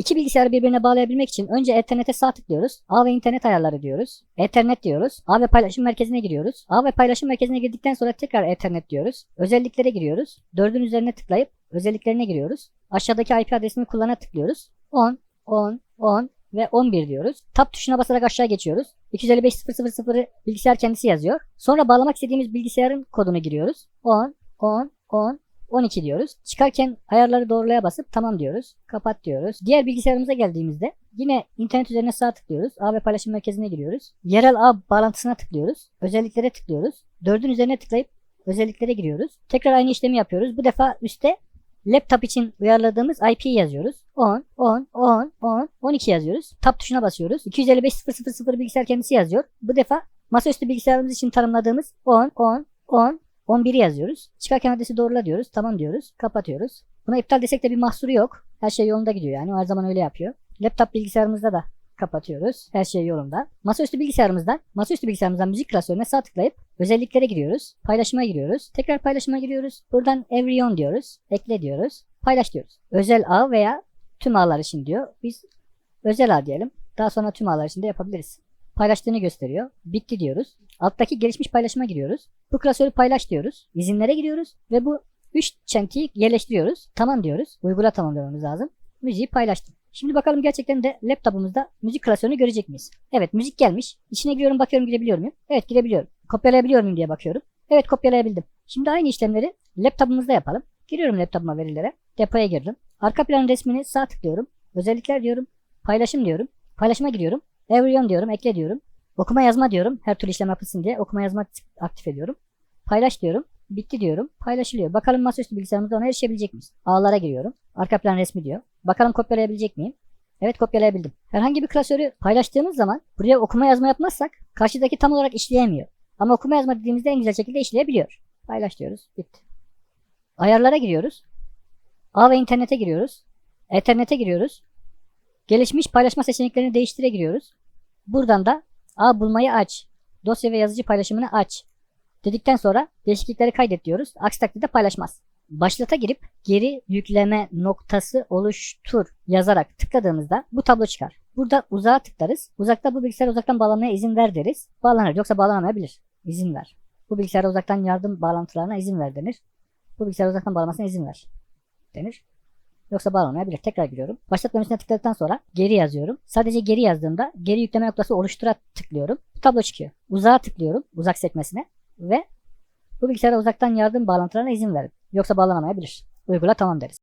İki bilgisayarı birbirine bağlayabilmek için önce Ethernet'e sağ tıklıyoruz. Ağ ve internet ayarları diyoruz. Ethernet diyoruz. Ağ ve paylaşım merkezine giriyoruz. Ağ ve paylaşım merkezine girdikten sonra tekrar Ethernet diyoruz. Özelliklere giriyoruz. Dördün üzerine tıklayıp özelliklerine giriyoruz. Aşağıdaki IP adresini kullana tıklıyoruz. 10, 10, 10 ve 11 diyoruz. Tab tuşuna basarak aşağı geçiyoruz. 255.000'ı bilgisayar kendisi yazıyor. Sonra bağlamak istediğimiz bilgisayarın kodunu giriyoruz. 10, 10, 10, 12 diyoruz. Çıkarken ayarları doğrulaya basıp tamam diyoruz. Kapat diyoruz. Diğer bilgisayarımıza geldiğimizde yine internet üzerine sağ tıklıyoruz. Ağ ve paylaşım merkezine giriyoruz. Yerel ağ bağlantısına tıklıyoruz. Özelliklere tıklıyoruz. Dördün üzerine tıklayıp özelliklere giriyoruz. Tekrar aynı işlemi yapıyoruz. Bu defa üstte laptop için uyarladığımız IP yazıyoruz. 10, 10, 10, 10, 12 yazıyoruz. Tab tuşuna basıyoruz. 255.000 bilgisayar kendisi yazıyor. Bu defa masaüstü bilgisayarımız için tanımladığımız 10, 10, 10, 11'i yazıyoruz. Çıkarken adresi doğrula diyoruz. Tamam diyoruz. Kapatıyoruz. Buna iptal desek de bir mahsuru yok. Her şey yolunda gidiyor yani. O her zaman öyle yapıyor. Laptop bilgisayarımızda da kapatıyoruz. Her şey yolunda. Masaüstü bilgisayarımızdan, masaüstü bilgisayarımızdan müzik klasörüne sağ tıklayıp özelliklere giriyoruz. Paylaşıma giriyoruz. Tekrar paylaşıma giriyoruz. Buradan everyone diyoruz. Ekle diyoruz. Paylaş diyoruz. Özel ağ veya tüm ağlar için diyor. Biz özel ağ diyelim. Daha sonra tüm ağlar için de yapabiliriz. Paylaştığını gösteriyor. Bitti diyoruz. Alttaki gelişmiş paylaşıma giriyoruz. Bu klasörü paylaş diyoruz. İzinlere giriyoruz ve bu 3 çentiyi yerleştiriyoruz. Tamam diyoruz. Uygula tamam dememiz lazım. Müziği paylaştım. Şimdi bakalım gerçekten de laptopumuzda müzik klasörünü görecek miyiz? Evet müzik gelmiş. İçine giriyorum bakıyorum girebiliyor muyum? Evet girebiliyorum. Kopyalayabiliyor muyum diye bakıyorum. Evet kopyalayabildim. Şimdi aynı işlemleri laptopumuzda yapalım. Giriyorum laptopuma verilere. Depoya girdim. Arka plan resmini sağ tıklıyorum. Özellikler diyorum. Paylaşım diyorum. Paylaşıma giriyorum. Everyone diyorum. Ekle diyorum. Okuma yazma diyorum. Her türlü işlem yapılsın diye okuma yazma aktif ediyorum. Paylaş diyorum. Bitti diyorum. Paylaşılıyor. Bakalım masaüstü bilgisayarımızda ona erişebilecek miyiz? Ağlara giriyorum. Arka plan resmi diyor. Bakalım kopyalayabilecek miyim? Evet kopyalayabildim. Herhangi bir klasörü paylaştığımız zaman buraya okuma yazma yapmazsak karşıdaki tam olarak işleyemiyor. Ama okuma yazma dediğimizde en güzel şekilde işleyebiliyor. Paylaş diyoruz. Bitti. Ayarlara giriyoruz. Ağ ve internete giriyoruz. Ethernet'e giriyoruz. Gelişmiş paylaşma seçeneklerini değiştire giriyoruz. Buradan da ağ bulmayı aç. Dosya ve yazıcı paylaşımını aç. Dedikten sonra değişiklikleri kaydet diyoruz. Aksi takdirde paylaşmaz. Başlata girip geri yükleme noktası oluştur yazarak tıkladığımızda bu tablo çıkar. Burada uzağa tıklarız. Uzakta bu bilgisayara uzaktan bağlanmaya izin ver deriz. Bağlanır yoksa bağlanamayabilir. İzin ver. Bu bilgisayara uzaktan yardım bağlantılarına izin ver denir. Bu bilgisayara uzaktan bağlamasına izin ver denir. Yoksa bağlanmayabilir. Tekrar giriyorum. Başlat menüsüne tıkladıktan sonra geri yazıyorum. Sadece geri yazdığımda geri yükleme noktası oluştura tıklıyorum. Bu tablo çıkıyor. Uzağa tıklıyorum. Uzak sekmesine. Ve bu bilgisayara uzaktan yardım bağlantılarına izin verin. Yoksa bağlanamayabilir. Uygula tamam deriz.